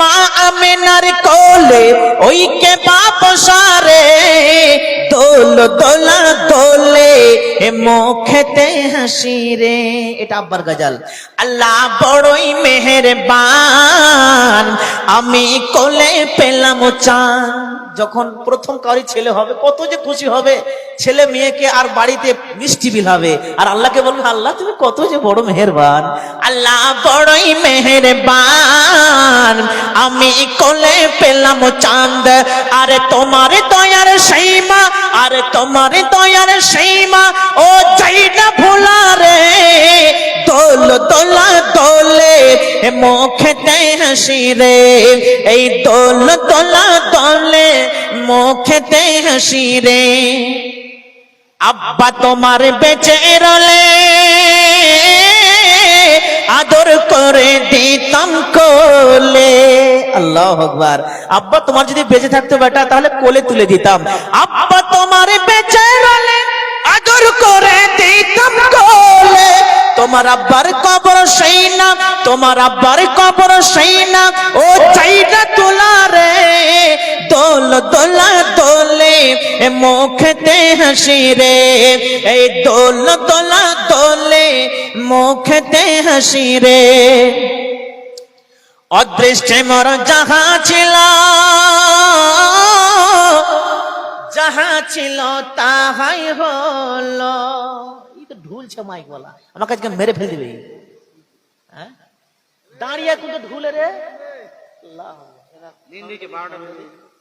মা আমেনার কোলে ওই কে বাপ সারে, দোল দোলা দোলে মুখেতে হাসি রে। এটা আব্বার গজল। আল্লাহ বড়ই মেহেরবান। আমি কোলে পেলাম চান যখন প্রথম কারি ছেলে হবে, কত যে খুশি হবে। ছেলে মেয়েকে আর বাড়িতে মিষ্টি বিলাবে। আর আল্লাহকে বলবে, আল্লাহ, তুমি কত যে বড় মেহেরবান। আল্লাহ বড়ই মেহেরবান। আমি কোলে পেলাম চাঁদ। আরে তোমার দয়ার সেইমা আরে তোমার দয়ার সেইমা ও চাইটা ভোলা রে দোল দোলা দোলে মুখেতে হাসি রে। এই দোল দোলা দোলে মুখেতে হাসি রে। আব্বা তোমার বেঁচে রলে, আদর করে দিতাম কোলে। আল্লাহ আকবার। আব্বা তোমার যদি বেঁচে থাকতো বেটা, তাহলে কোলে তুলে দিতাম। আব্বা তোমার আব্বার কবর সেই না, তোমার আব্বার কবর সেই না। ও চাইটা তোলা রে, দোল দোলা দোলে, এ মুখতে হাসি রে। এই দোল দোলা দোলে, মুখতে হাসি রে। অদৃষ্টে মর যাহা ছিল যাহা ছিল তাহাই হলো। ঢুলছে মাইক বলা আমাকে আজকে মেরে ফেলে দিবে। হ্যাঁ? দাঁড়িয়ে কিন্তু ঢুলে রে।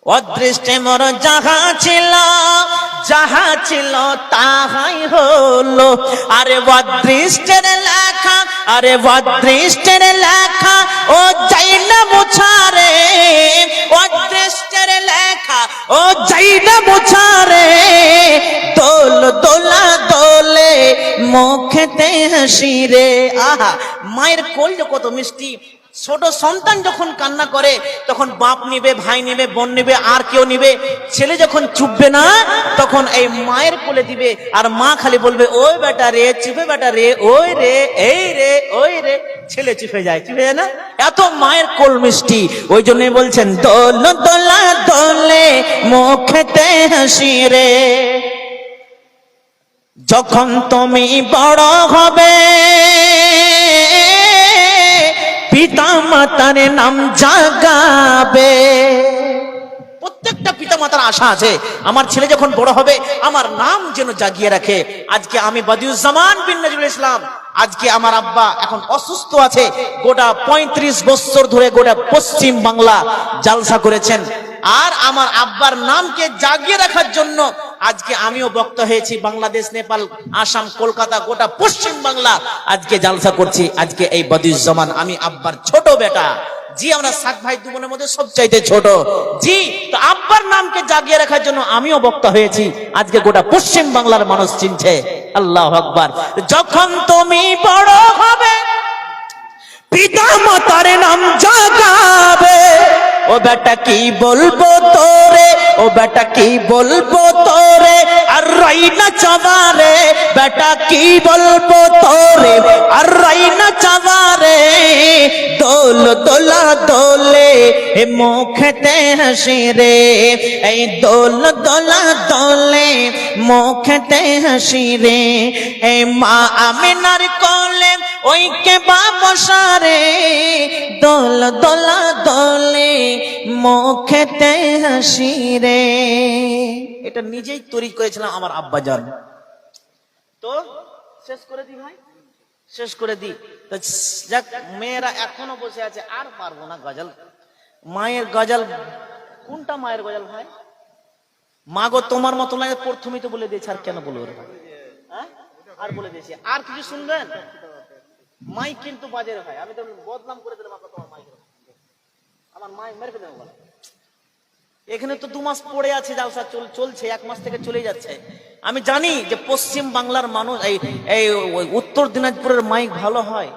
অদৃষ্টে মর যাহা ছিল যাহা ছিল তাহাই হলো। আরে অদৃষ্টের লেখা, আরে অদৃষ্টের লেখা, ও যাই না মুছারে। অদৃষ্টের লেখা, ও যাই না মুছারে। মুখেতে হাসি রে। আহা, মায়ের কোল কত মিষ্টি। ছোট সন্তান যখন কান্না করে, তখন বাপ নিবে, ভাই নিবে, বোন নিবে, আর কেউ নিবে। ছেলে যখন চুপবে না, তখন এই মায়ের কোলে দিবে। আর মা খালি বলবে, ওই বেটা রে, চুপে বেটা রে, ওই রে, এই রে, ওই রে। ছেলে চুপে যায় চুপে যায় না? এত মায়ের কোল মিষ্টি। ওই জন্যই বলছেন, দোল, দোলা, দোলে, মুখেতে হাসি রে। যখন তুমি বড় হবে পিতা মাতার নাম জাগাবে। প্রত্যেকটা পিতা মাতার আশা আছে, আমার ছেলে যখন বড় হবে, আমার নাম যেন জাগিয়ে রাখে। আজকে আমি বাদিউজ্জামান বিন নজরুল ইসলাম, আজকে আমার আব্বা এখন অসুস্থ আছে, গোটা পঁয়ত্রিশ বছর ধরে গোটা পশ্চিম বাংলা জালসা করেছেন। আর আমার আব্বার নামকে জাগিয়ে রাখার জন্য আজকে আমিও বক্ত হয়েছি বাংলাদেশ, নেপাল, আসাম, কলকাতা, গোটা পশ্চিম বাংলা। আজকে জালসা করছি, আজকে এই বদিউজ্জামান আমি আব্বার ছোট বেটা। জি, আমরা সাত ভাই দু মধ্যে সবচাইতে ছোট। জি, তো আব্বার নামকে জাগিয়ে রাখার জন্য আমিও বক্তা হয়েছি। আজকে গোটা পশ্চিম বাংলার মানুষ চিনছে। আল্লাহ আকবার। যখন তুমি বড় হবে পিতা মাতার নাম জাগাবে। ও বেটা কি বলব তোরে? ও বেটা কি বলব তোরে? আর রাইনা চাবারে বেটা কি বলব তোরে? আর রাইনা চাবারে দোল দোলা দোলে, এ মুখেতে হাসি রে। এই দোল দোলা দোলে, মুখেতে হাসি রে। এই মা আমিনার কোলে ওই কে বাবসারে দোল দোলা দোলে, মুখেতে হাসি রে। এটা নিজেই তৈরি করেছিলাম আমার আব্বাজান। তো শেষ করে দি ভাই, শেষ করে দি। যাক, মেয়েরা এখনও বসে আছে, আর পারব না গজল। মায়ের গজল, কোনটা মায়ের গজল ভাই? মা গো তোমার মতো লাগে প্রথমেই তো বলে দিয়েছে, আর কেন বলব হ্যাঁ? আর বলে দিয়েছি। আর কিছু শুনবেন? মাইক কিন্তু বাজে হয় আমি তো বদনাম করে দিলাম আপনার তোমার মাইক আমার মাইক মেরে ফেলে দেবো এখানে তো দু মাস পড়ে আছে জালসা চল চলছে, এক মাস থেকে চলে যাচ্ছে। আমি জানি যে পশ্চিম বাংলার মানুষ, এই এই উত্তর দিনাজপুরের মাইক ভালো হয়।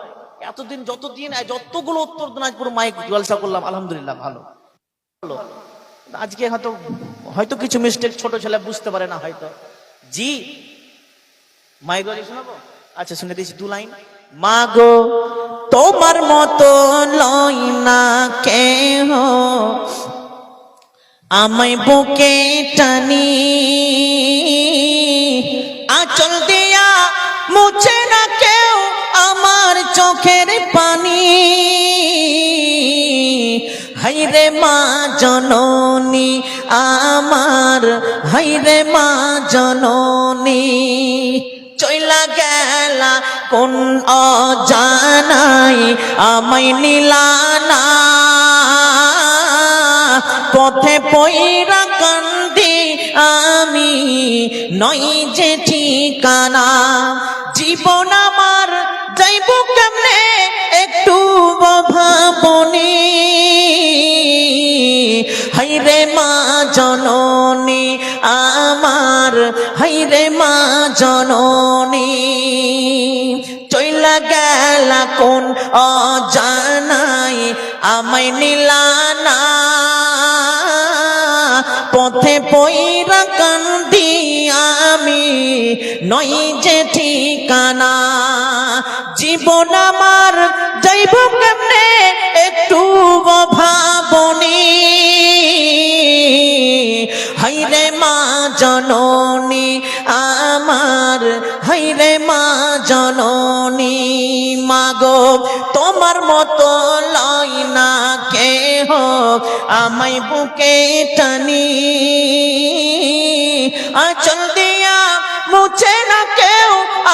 এতদিন যতদিন, যতগুলো উত্তর দিনাজপুর মাইক জলসা করলাম, আলহামদুলিল্লাহ ভালো। ভালো। আজকে হয়তো হয়তো কিছু মিস্টেক ছোট ছেলে বুঝতে পারে না হয়তো। জি। মাইক শোনাবো? আচ্ছা শুনে দিয়েছি দু লাইন। মা গো তোমার মতো লই না কেহ। আমায় বুকে টানি, আচল দিয়া মুছে না কেউ আমার চোখের পানি। হাইরে মা জননী, আমার হাইরে মা জননী। চইলা গেলা, কোন অজানাই আমায় নিলানা পথে পয়রা কান্দি আমি, নই যে ঠিকানা। জীবন আমার, যাইব কেমনে একটু ভাবনি হাইরে মা জননী আমার, হাইরে মা জননী। কোন অজানাই আমায় নিলানা পথে পয়রা কান্দি আমি, নই যে ঠিকানা। জীবন আমার যাইব কেমনে একটু ভাবনি হাইরে মা জননী হাইরে মা জননী মাগো তোমার মতো লয় না কেহ। আমায় বুকে টানি, আচল দিয়া মুছে না কেউ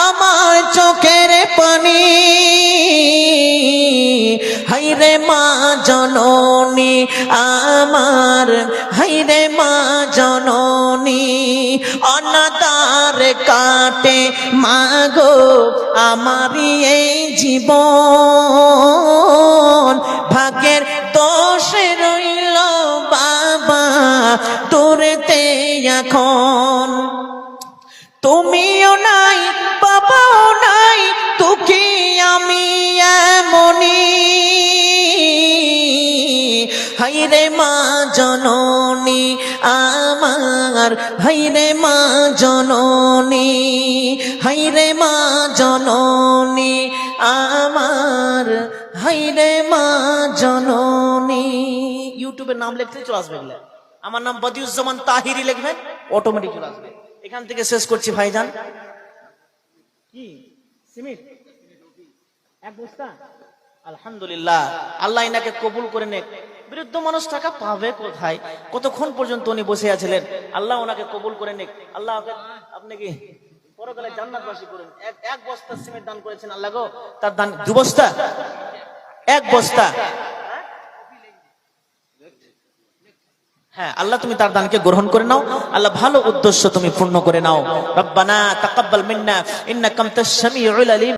আমার চোখের পানি। হাইরে মা জননী, আমার হাইরে মা জননী কাটে, মাগো, আমারই এই জীবন। ভাগ্যের দোষে রইল বাবা, তোরেতে এখন। তুমিও নাই, বাবাও নাই তুকি আমি এমনি হাইরে মা জননী আমার হাইরে মা জননী হাইরে মা জননী আমার হাইরে মা জননী। ইউটিউবের নাম লিখতে চলে আসবে। আমার নাম বদিউজ্জামান তাহিরি লিখবেন অটোমেটিক চলে আসবে। এখান থেকে শেষ করছি ভাইজান। কি? সিমিট এক বস্তা? আলহামদুলিল্লাহ আল্লাহ ইনাকে কবুল করে নেক। বৃদ্ধ মানুষ টাকা পাবে কোথায়? কতক্ষণ পর্যন্ত উনি বসে আছিলেন? আল্লাহ ওনাকে কবুল করে নেক। আল্লাহ আপনি কি পরকালে জান্নাতবাসী করেন? এক এক বস্তা সিমেন্ট দান করেছেন আল্লাহ গো, তার দান দু বস্তা? এক বস্তা? হ্যাঁ আল্লাহ তুমি তার দানকে গ্রহণ করে নাও। আল্লাহ ভালো উদ্দেশ্য তুমি পূর্ণ করে নাও। রব্বানা তাকাব্বাল মিন্না ইন্নাকা আনতাস সামিউল আলিম।